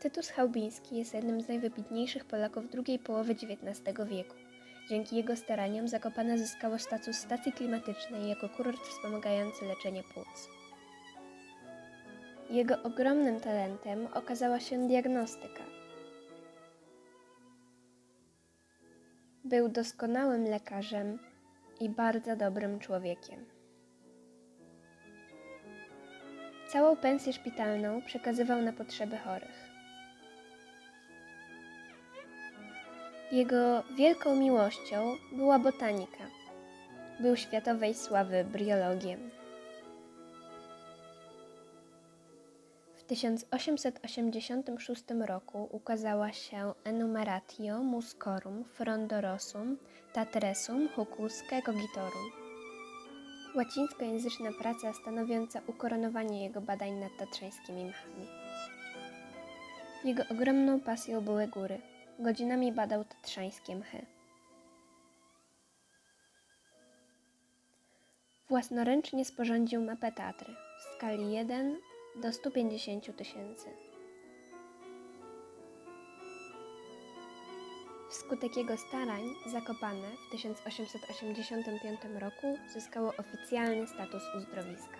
Tytus Chałbiński jest jednym z najwybitniejszych Polaków drugiej połowy XIX wieku. Dzięki jego staraniom Zakopane zyskało status stacji klimatycznej jako kurort wspomagający leczenie płuc. Jego ogromnym talentem okazała się diagnostyka. Był doskonałym lekarzem i bardzo dobrym człowiekiem. Całą pensję szpitalną przekazywał na potrzeby chorych. Jego wielką miłością była botanika. Był światowej sławy briologiem. W 1886 roku ukazała się Enumeratio Muscorum Frondorosum Tatresum Hucusque Cogitorum. Łacińskojęzyczna praca stanowiąca ukoronowanie jego badań nad tatrzańskimi mchami. Jego ogromną pasją były góry. Godzinami badał tatrzańskie mchy. Własnoręcznie sporządził mapę Tatry w skali 1 do 150 tysięcy. Wskutek jego starań Zakopane w 1885 roku zyskało oficjalny status uzdrowiska.